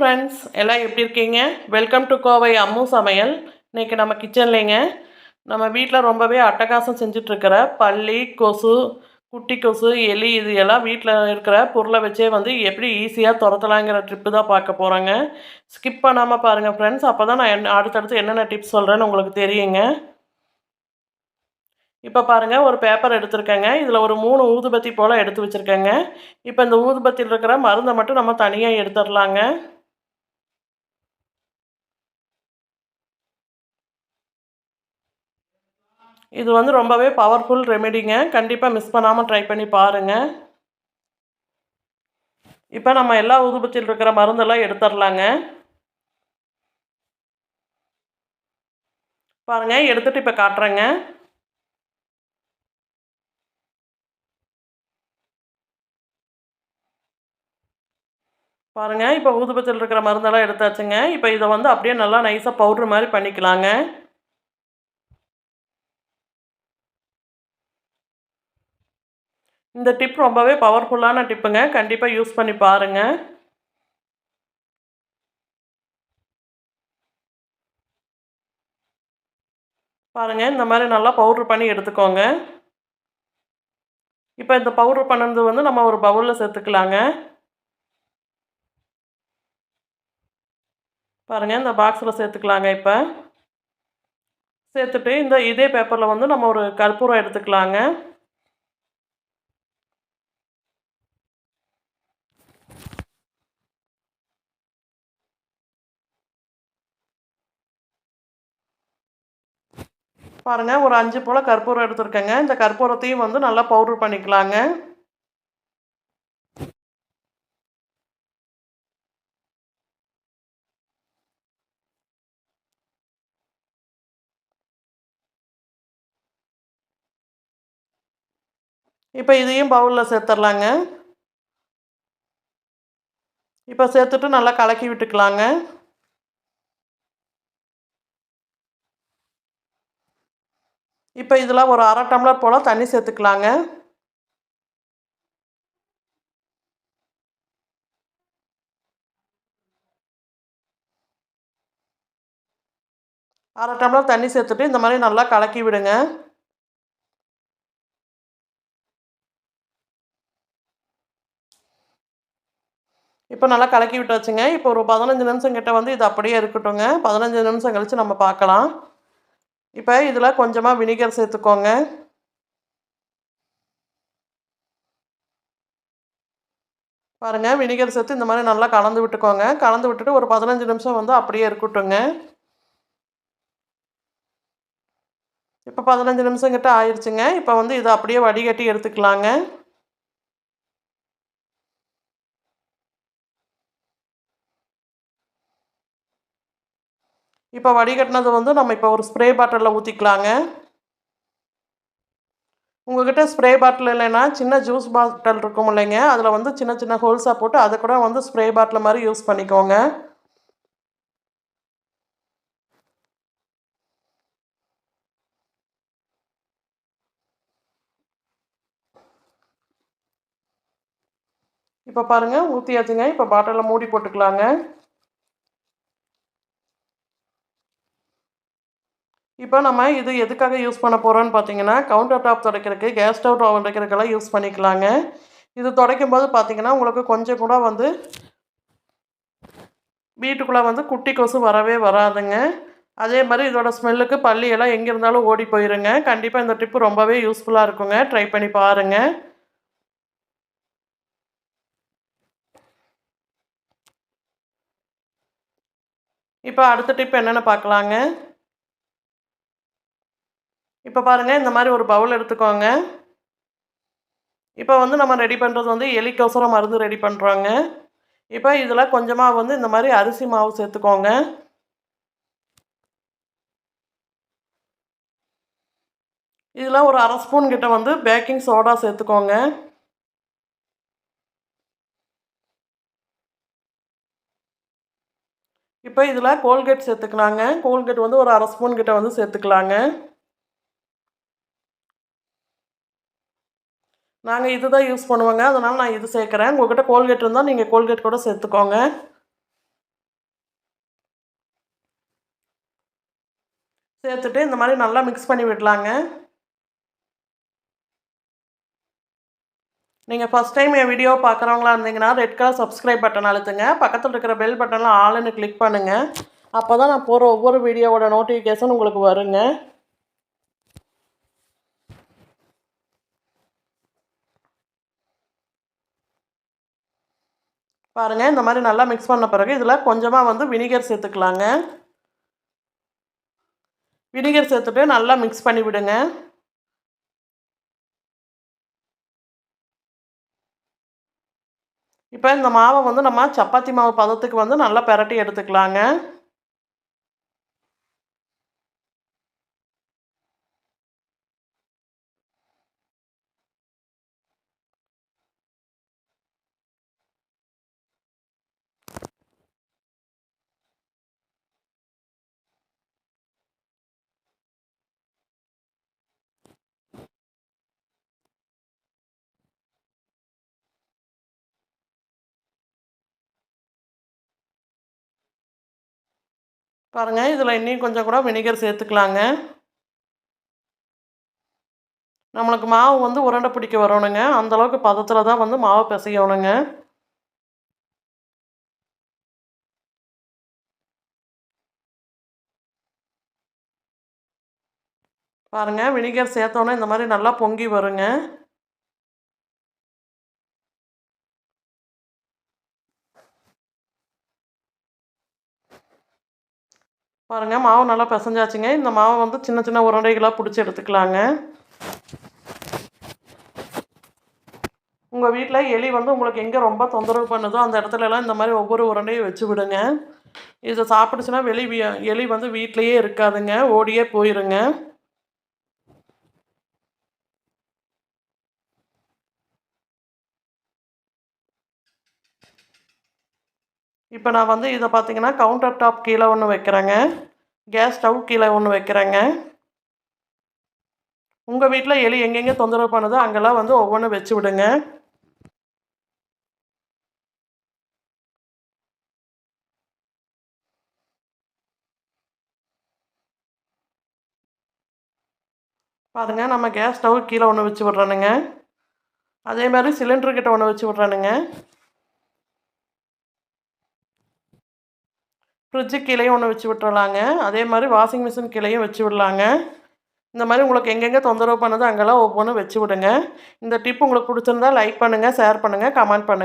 Friends எல்லாம் எப்படி இருக்கீங்க? வெல்கம் டு கோவை அம்மு சமையல் இன்றைக்கி நம்ம கிச்சன்லேங்க நம்ம வீட்டில் ரொம்பவே அட்டகாசம் செஞ்சிட்ருக்கிற பள்ளி கொசு குட்டி கொசு எலி இது எல்லாம் வீட்டில் இருக்கிற பொருளை வச்சே வந்து எப்படி ஈஸியாக துரத்தலாங்கிற ட்ரிப்பு தான் பார்க்க போகிறோங்க ஸ்கிப் பண்ணாமல் பாருங்கள் ஃப்ரெண்ட்ஸ் அப்போ தான் நான் என் அடுத்தடுத்து என்னென்ன டிப்ஸ் சொல்கிறேன்னு உங்களுக்கு தெரியுங்க. இப்போ பாருங்கள் ஒரு பேப்பர் எடுத்திருக்கேங்க. இதில் ஒரு மூணு ஊதுபத்தி போல் எடுத்து வச்சுருக்கேங்க. இப்போ இந்த ஊதுபத்தியில் இருக்கிற மருந்தை மட்டும் நம்ம தனியாக எடுத்துடலாங்க. இது வந்து ரொம்பவே பவர்ஃபுல் ரெமெடிங்க கண்டிப்பாக மிஸ் பண்ணாமல் ட்ரை பண்ணி பாருங்கள் இப்போ நம்ம எல்லா ஊதுபத்தியில் இருக்கிற மருந்தெல்லாம் எடுத்துடலாங்க பாருங்கள் எடுத்துகிட்டு இப்போ காட்டுறேங்க. பாருங்கள் இப்போ ஊதுபத்தியில் இருக்கிற மருந்தெல்லாம் எடுத்தாச்சுங்க. இப்போ இதை வந்து அப்படியே நல்லா நைஸாக பவுட்ரு மாதிரி பண்ணிக்கலாங்க. இந்த டிப் ரொம்பவே பவர்ஃபுல்லான டிப்புங்க. கண்டிப்பாக யூஸ் பண்ணி பாருங்கள் பாருங்கள் இந்த மாதிரி நல்லா பவுட்ரு பண்ணி எடுத்துக்கோங்க. இப்போ இந்த பவுட்ரு பண்ணது வந்து நம்ம ஒரு பவுலில் சேர்த்துக்கலாங்க. பாருங்கள் இந்த பாக்ஸில் சேர்த்துக்கலாங்க இப்போ. சேர்த்துட்டு இந்த இதே பேப்பரில் வந்து நம்ம ஒரு கற்பூரம் எடுத்துக்கலாங்க. பாருங்கள் ஒரு அஞ்சு போல் கற்பூரம் எடுத்துருக்கேங்க. இந்த கற்பூரத்தையும் வந்து நல்லா பவுட்ரு பண்ணிக்கலாங்க. இப்போ இதையும் பவுலில் சேர்த்துடலாங்க இப்போ சேர்த்துட்டு நல்லா கலக்கி விட்டுக்கலாங்க. இப்போ இதில் ஒரு அரை டம்ளர் போல் தண்ணி சேர்த்துக்கலாங்க. அரை டம்ளர் தண்ணி சேர்த்துட்டு இந்த மாதிரி நல்லா கலக்கி விடுங்க. இப்போ நல்லா கலக்கி விட்டாச்சுங்க. இப்போ ஒரு பதினஞ்சு நிமிஷம் கிட்ட வந்து இது அப்படியே இருக்கட்டும்ங்க. பதினஞ்சு நிமிஷம் கழித்து நம்ம பார்க்கலாம். இப்போ இதில் கொஞ்சமாக வினிகர் சேர்த்துக்கோங்க. பாருங்கள் வினிகர் சேர்த்து இந்த மாதிரி நல்லா கலந்து விட்டுக்கோங்க. கலந்து விட்டுட்டு ஒரு பதினஞ்சு நிமிஷம் வந்து அப்படியே இருக்கட்டுங்க இப்போ பதினஞ்சு நிமிஷங்கிட்ட ஆயிடுச்சுங்க இப்போ வந்து இதை அப்படியே வடிகட்டி எடுத்துக்கலாங்க. இப்போ வடிகட்டினது வந்து நம்ம இப்போ ஒரு ஸ்ப்ரே பாட்டிலில் ஊற்றிக்கலாங்க உங்கள்கிட்ட ஸ்ப்ரே பாட்டில் இல்லைன்னா சின்ன ஜூஸ் பாட்டில் இருக்கும் இல்லைங்க. அதில் வந்து சின்ன சின்ன ஹோல்ஸாக போட்டு அதை கூட வந்து ஸ்ப்ரே பாட்டில் மாதிரி யூஸ் பண்ணிக்கோங்க. இப்போ பாருங்கள் ஊற்றியாச்சுங்க இப்போ பாட்டிலில் மூடி போட்டுக்கலாங்க. இப்போ நம்ம இது எதுக்காக யூஸ் பண்ண போகிறோன்னு பார்த்தீங்கன்னா கவுண்டர் டாப் துடைக்கிறதுக்கு கேஸ் ஸ்டவ் துடைக்கிறதுக்கெல்லாம் யூஸ் பண்ணிக்கலாங்க. இது துடைக்கும் போது பார்த்தீங்கன்னா உங்களுக்கு கொஞ்சம் கூட வந்து வீட்டுக்குள்ளே வந்து குட்டி கொசு வரவே வராதுங்க. அதே மாதிரி இதோட ஸ்மெல்லுக்கு பள்ளியெல்லாம் எங்கே இருந்தாலும் ஓடி போயிருங்க. கண்டிப்பாக இந்த டிப்பு ரொம்பவே யூஸ்ஃபுல்லாக இருக்குங்க. ட்ரை பண்ணி பாருங்கள் இப்போ அடுத்த டிப் என்னென்னு பார்க்கலாங்க. இப்போ பாருங்கள் இந்த மாதிரி ஒரு பவுல் எடுத்துக்கோங்க. இப்போ வந்து நம்ம ரெடி பண்ணுறது வந்து எலிக்கோசரம் மருந்து ரெடி பண்ணுறோங்க இப்போ இதில் கொஞ்சமாக வந்து இந்த மாதிரி அரிசி மாவு சேர்த்துக்கோங்க. இதில் ஒரு அரை ஸ்பூன் கிட்ட வந்து பேக்கிங் சோடா சேர்த்துக்கோங்க. இப்போ இதில் கோல்கேட் சேர்த்துக்கலாங்க. கோல்கேட் வந்து ஒரு அரை ஸ்பூன் கிட்ட வந்து சேர்த்துக்கலாங்க. நாங்கள் இது தான் யூஸ் பண்ணுவோங்க. அதனால் நான் இது சேர்க்குறேன். உங்கள்கிட்ட கோல்கேட் இருந்தால் நீங்கள் கோல்கேட் கூட சேர்த்துக்கோங்க. சேர்த்துட்டு இந்த மாதிரி நல்லா மிக்ஸ் பண்ணி விடலாங்க. நீங்கள் ஃபஸ்ட் டைம் என் வீடியோ பார்க்குறவங்களா இருந்தீங்கன்னா ரெட் கலர் சப்ஸ்கிரைப் பட்டன் அழுத்துங்க. பக்கத்தில் இருக்கிற பெல் பட்டனில் ஆளுன்னு கிளிக் பண்ணுங்கள் அப்போ தான் நான் போகிற ஒவ்வொரு வீடியோவோட நோட்டிஃபிகேஷன் உங்களுக்கு வருங்க. பாருங்கள் இந்த மாதிரி நல்லா மிக்ஸ் பண்ண பிறகு இதில் கொஞ்சமாக வந்து வினிகர் சேர்த்துக்கலாங்க. வினிகர் சேர்த்துட்டு நல்லா மிக்ஸ் பண்ணி விடுங்க. இப்போ இந்த மாவை வந்து நம்ம சப்பாத்தி மாவு பதத்துக்கு வந்து நல்லா பெரட்டி எடுத்துக்கலாங்க. பாருங்கள் இதில் இன்னும் கொஞ்சம் கூட வினிகர் சேர்த்துக்கலாங்க. நம்மளுக்கு மாவு வந்து உருண்டை பிடிக்க வரணுங்க. அந்தளவுக்கு பதத்தில் தான் வந்து மாவு பிசையணுங்க. பாருங்கள் வினிகர் சேர்த்தோன்னே இந்த மாதிரி நல்லா பொங்கி வருங்க. பாருங்கள் மாவு நல்லா பிசைஞ்சாச்சுங்க. இந்த மாவை வந்து சின்ன சின்ன உருண்டைகளாக பிடிச்சி எடுத்துக்கலாங்க. உங்கள் வீட்டில் எலி வந்து உங்களுக்கு எங்கே ரொம்ப தொந்தரவு பண்ணுதோ அந்த இடத்துலலாம் இந்த மாதிரி ஒவ்வொரு உருண்டையும் வச்சு விடுங்க. இதை சாப்பிடுச்சுன்னா வெளி எலி வந்து வீட்லேயே இருக்காதுங்க ஓடியே போயிருங்க. இப்போ நான் வந்து இதை பார்த்தீங்கன்னா கவுண்டர் டாப் கீழே ஒன்று வைக்கிறேங்க. கேஸ் ஸ்டவ் கீழே ஒன்று வைக்கிறேங்க. உங்கள் வீட்டில் எலி எங்கெங்கே தொந்தரவு பண்ணுதோ அங்கெல்லாம் வந்து ஒவ்வொன்றும் வச்சு விடுங்க. பாருங்க நம்ம கேஸ் ஸ்டவ் கீழே ஒன்று வச்சு விட்றானுங்க. அதே மாதிரி சிலிண்டர்கிட்ட ஒன்று வச்சு விட்றானுங்க. ஃப்ரிட்ஜு கீழேயும் ஒன்று வச்சு விட்டுறலாங்க. அதே மாதிரி வாஷிங் மிஷின் கீழேயும் வச்சு விடலாங்க. இந்த மாதிரி உங்களுக்கு எங்கெங்கே தொந்தரவு பண்ணுதோ அங்கெல்லாம் ஒவ்வொன்றும் வச்சு விடுங்க. இந்த டிப் உங்களுக்கு பிடிச்சிருந்தா லைக் பண்ணுங்கள் ஷேர் பண்ணுங்கள் கமெண்ட் பண்ணுங்கள்